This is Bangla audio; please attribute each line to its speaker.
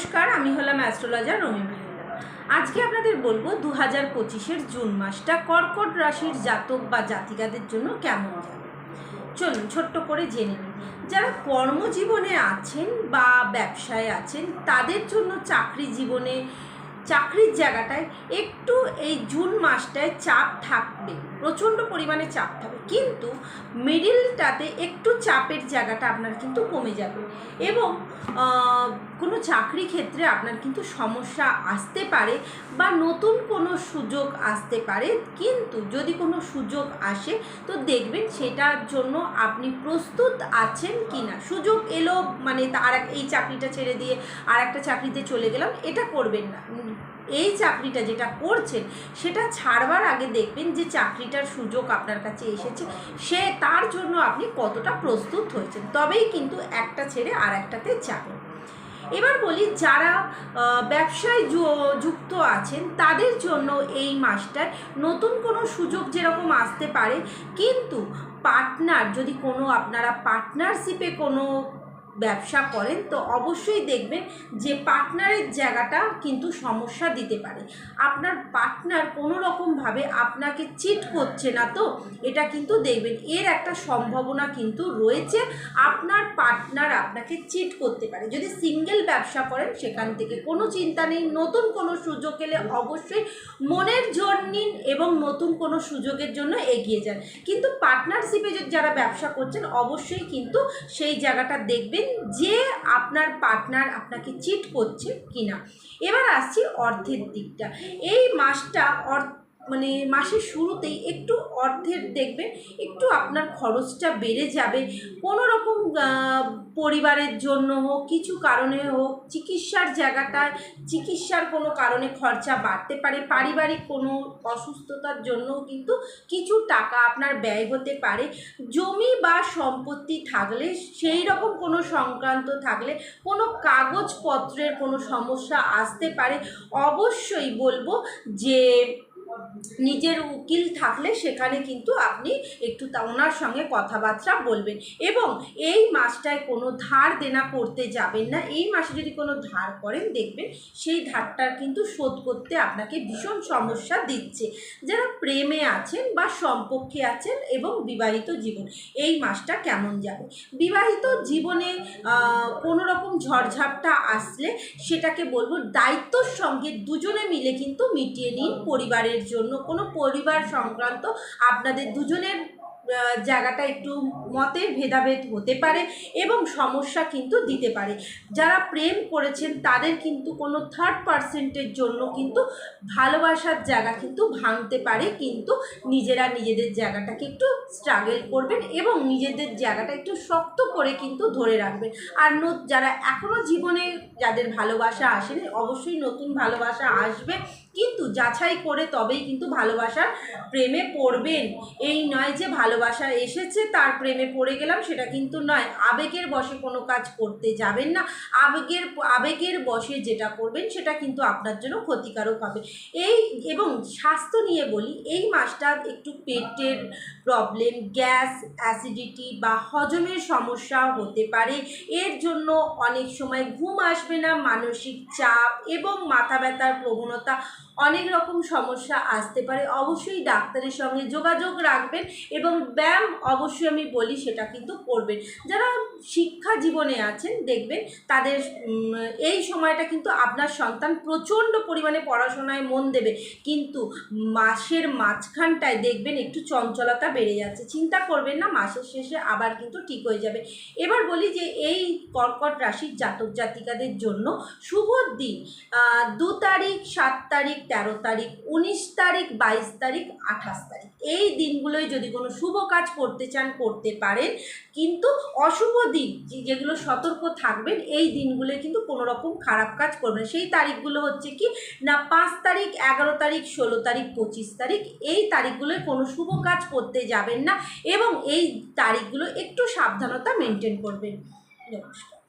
Speaker 1: নমস্কার, আমি হলাম অ্যাস্ট্রোলজার রমি আজকে আপনাদের বলব দু হাজার পঁচিশের জুন মাসটা কর্কট রাশির জাতক বা জাতিকাদের জন্য কেমন যাবে চলুন ছোট্ট করে জেনে নিন যারা কর্মজীবনে আছেন বা ব্যবসায় আছেন, তাদের জন্য চাকরি জীবনে, চাকরির জায়গাটায় একটু এই জুন মাসটায় চাপ থাকবে। প্রচণ্ড পরিমাণে চাপ থাকবে কিন্তু মিডিলটাতে একটু চাপের জায়গাটা আপনার কিন্তু কমে যাবে এবং কোনো চাকরি ক্ষেত্রে আপনার কিন্তু সমস্যা আসতে পারে বা নতুন কোনো সুযোগ আসতে পারে। কিন্তু যদি কোনো সুযোগ আসে, তো দেখবেন সেটার জন্য আপনি প্রস্তুত আছেন কি না সুযোগ এলো মানে এক- এই চাকরিটা ছেড়ে দিয়ে আর একটা চাকরিতে চলে গেলাম, এটা করবেন না। এই চাকরিটা যেটা করছেন, সেটা ছাড়বার আগে দেখবেন যে চাকরিটার সুযোগ আপনার কাছে এসেছে। সে তার জন্য আপনি কতটা প্রস্তুত হয়েছেন। তবেই কিন্তু একটা ছেড়ে আর একটাতে যাবেন এবার বলি, যারা ব্যবসায় যুক্ত আছেন, তাদের জন্য এই মাসটায় নতুন কোনো সুযোগ যেরকম আসতে পারে, কিন্তু পার্টনার, যদি কোনো আপনারা পার্টনারশিপে কোনো ব্যবসা করেন, তো অবশ্যই দেখবেন যে পার্টনারের জায়গাটা কিন্তু সমস্যা দিতে পারে। আপনার পার্টনার কোনো রকমভাবে আপনাকে চিট করছে না তো, এটা কিন্তু দেখবেন। এর একটা সম্ভাবনা কিন্তু রয়েছে, আপনার পার্টনার আপনাকে চিট করতে পারে। যদি সিঙ্গেল ব্যবসা করেন, সেখান থেকে কোনো চিন্তা নেই। নতুন কোনো সুযোগ এলে অবশ্যই মনের জোর নিন এবং নতুন কোনো সুযোগের জন্য এগিয়ে যান। কিন্তু পার্টনারশিপে যারা ব্যবসা করছেন, অবশ্যই কিন্তু সেই জায়গাটা দেখবেন যে আপনার পার্টনার আপনাকে চিট করছে কিনা। এবার আসছি অর্থের দিকটা। এই মাসটা অর্থ মানে মাসের শুরুতেই একটু অর্থের দেখবে একটু আপনার খরচটা বেড়ে যাবে। কোনো রকম পরিবারের জন্য হোক, কিছু কারণে হোক, চিকিৎসার জায়গাটায় চিকিৎসার কোনো কারণে খরচা বাড়তে পারে। পারিবারিক কোনো অসুস্থতার জন্যও কিন্তু কিছু টাকা আপনার ব্যয় হতে পারে। জমি বা সম্পত্তি থাকলে, সেই রকম কোনো সংক্রান্ত থাকলে, কোনো কাগজপত্রের কোনো সমস্যা আসতে পারে। অবশ্যই বলব যে নিজের উকিল থাকলে সেখানে কিন্তু আপনি একটু তা ওনার সঙ্গে কথাবার্তা বলবেন। এবং এই মাসটায় কোনো ধার দেনা করতে যাবেন না। এই মাসে যদি কোনো ধার করেন, দেখবেন সেই ধারটার কিন্তু শোধ করতে আপনাকে ভীষণ সমস্যা দিচ্ছে। যারা প্রেমে আছেন বা সম্পর্কে আছেন এবং বিবাহিত জীবন, এই মাসটা কেমন যাবে? বিবাহিত জীবনে কোনো রকম ঝড়ঝাপটা আসলে সেটাকে বলব, দায়িত্বর সঙ্গে দুজনে মিলে কিন্তু মিটিয়ে নিন পরিবারের জন্য কোনো পরিবার সংক্রান্ত আপনাদের দুজনের জায়গাটা একটু মতে ভেদাভেদ হতে পারে এবং সমস্যা কিন্তু দিতে পারে। যারা প্রেম করেছেন তাদের কিন্তু কোনো থার্ড পার্সেন্টের জন্য কিন্তু ভালোবাসার জায়গা কিন্তু ভাঙতে পারে, কিন্তু নিজেরা নিজেদের জায়গাটাকে একটু স্ট্রাগল করবেন এবং নিজেদের জায়গাটা একটু শক্ত করে কিন্তু ধরে রাখবেন। আর যারা এখনও জীবনে যাদের ভালোবাসা আসেনি, অবশ্যই নতুন ভালোবাসা আসবে। কিন্তু যাচাই করে তবেই কিন্তু ভালোবাসার প্রেমে পড়বেন। এই নয় যে ভালোবাসা এসেছে, তার প্রেমে পড়ে গেলাম, সেটা কিন্তু নয়। আবেগের বশে কোনো কাজ করতে যাবেন না। আবেগের আবেগের বশে যেটা করবেন, সেটা কিন্তু আপনার জন্য ক্ষতিকারক হবে। এই এবং স্বাস্থ্য নিয়ে বলি, এই মাসটা একটু পেটের প্রবলেম গ্যাস অ্যাসিডিটি বা হজমের সমস্যা হতে পারে। এর জন্য অনেক সময় ঘুম আসবে না, মানসিক চাপ এবং মাথা ব্যথার প্রবণতা অনেক রকম সমস্যা আসতে পারে। অবশ্যই ডাক্তারের সঙ্গে যোগাযোগ রাখবেন এবং ব্যায়াম অবশ্যই আমি বলি সেটা কিন্তু করবেন। যারা শিক্ষা জীবনে আছেন, দেখবেন তাদের এই সময়টা কিন্তু আপনার সন্তান প্রচণ্ড পরিমাণে পড়াশোনায় মন দেবে। কিন্তু মাসের মাঝখানটায় দেখবেন একটু চঞ্চলতা বেড়ে যাচ্ছে। চিন্তা করবেন না, মাসের শেষে আবার কিন্তু ঠিক হয়ে যাবে। এবার বলি যে এই কর্কট রাশির জাতক জাতিকাদের জন্য শুভ দিন। দু তারিখ, সাত তারিখ তেরো তারিখ, উনিশ তারিখ, বাইশ তারিখ, আঠাশ তারিখ। এই দিনগুলোয় যদি কোনো শুভ কাজ করতে চান, করতে পারেন। কিন্তু অশুভ দিন যেগুলো সতর্ক থাকবেন, এই দিনগুলোয় কিন্তু কোনো রকম খারাপ কাজ করবেন। সেই তারিখগুলো হচ্ছে কি, না পাঁচ তারিখ, এগারো তারিখ, ষোলো তারিখ, পঁচিশ তারিখ, এই তারিখগুলোয় কোনো শুভ কাজ করতে যাবেন না এবং এই তারিখগুলো একটু সাবধানতা মেনটেন করবেন। নমস্কার।